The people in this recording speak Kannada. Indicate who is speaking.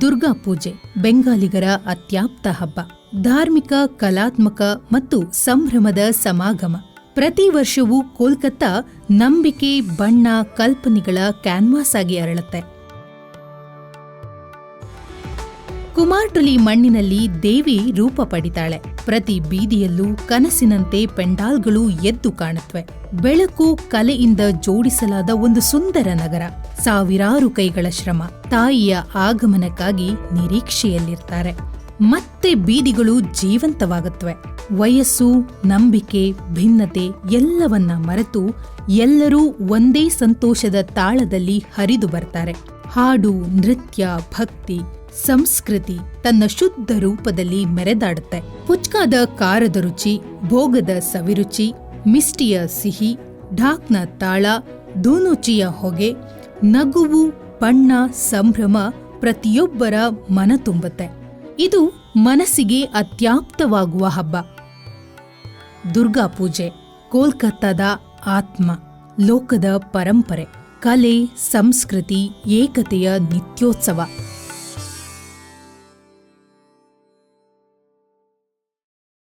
Speaker 1: ದುರ್ಗಾ ಪೂಜೆ, ಬೆಂಗಾಲಿಗರ ಅತ್ಯಾಪ್ತ ಹಬ್ಬ, ಧಾರ್ಮಿಕ, ಕಲಾತ್ಮಕ ಮತ್ತು ಸಂಭ್ರಮದ ಸಮಾಗಮ. ಪ್ರತಿ ವರ್ಷವೂ ಕೋಲ್ಕತ್ತಾ ನಂಬಿಕೆ, ಬಣ್ಣ, ಕಲ್ಪನೆಗಳ ಕ್ಯಾನ್ವಾಸ್ ಆಗಿ ಅರಳುತ್ತೆ. ಕುಮಾರ್ಟುಲಿ ಮಣ್ಣಿನಲ್ಲಿ ದೇವಿ ರೂಪ ಪಡಿತಾಳೆ. ಪ್ರತಿ ಬೀದಿಯಲ್ಲೂ ಕನಸಿನಂತೆ ಪೆಂಡಾಲ್ಗಳು ಎದ್ದು ಕಾಣುತ್ತವೆ ಬೆಳಕು ಕಲೆಯಿಂದ ಜೋಡಿಸಲಾದ ಒಂದು ಸುಂದರ ನಗರ. ಸಾವಿರಾರು ಕೈಗಳ ಶ್ರಮ. ತಾಯಿಯ ಆಗಮನಕ್ಕಾಗಿ ನಿರೀಕ್ಷೆಯಲ್ಲಿರ್ತಾರೆ. ಮತ್ತೆ ಬೀದಿಗಳು ಜೀವಂತವಾಗುತ್ತವೆ ವಯಸ್ಸು, ನಂಬಿಕೆ, ಭಿನ್ನತೆ ಎಲ್ಲವನ್ನ ಮರೆತು ಎಲ್ಲರೂ ಒಂದೇ ಸಂತೋಷದ ತಾಳದಲ್ಲಿ ಹರಿದು ಬರ್ತಾರೆ. ಹಾಡು, ನೃತ್ಯ, ಭಕ್ತಿ ಸಂಸ್ಕೃತಿ ತನ್ನ ಶುದ್ಧ ರೂಪದಲ್ಲಿ ಮೆರೆದಾಡುತ್ತೆ. ಪುಚ್ಕಾದ ಕಾರದ ರುಚಿ, ಭೋಗದ ಸವಿರುಚಿ ಮಿಸ್ಟಿಯ ಸಿಹಿ, ಢಾಕ್ನ ತಾಳ, ಧೂನುಚಿಯ ಹೊಗೆ, ನಗುವು, ಬಣ್ಣ, ಸಂಭ್ರಮ ಪ್ರತಿಯೊಬ್ಬರ ಮನ ತುಂಬುತ್ತೆ. ಇದು ಮನಸ್ಸಿಗೆ ಅತ್ಯಾಪ್ತವಾಗುವ ಹಬ್ಬ. ದುರ್ಗಾ ಪೂಜೆ, ಕೋಲ್ಕತ್ತಾದ ಆತ್ಮ, ಲೋಕದ ಪರಂಪರೆ, ಕಲೆ, ಸಂಸ್ಕೃತಿ, ಏಕತೆಯ ನಿತ್ಯೋತ್ಸವ.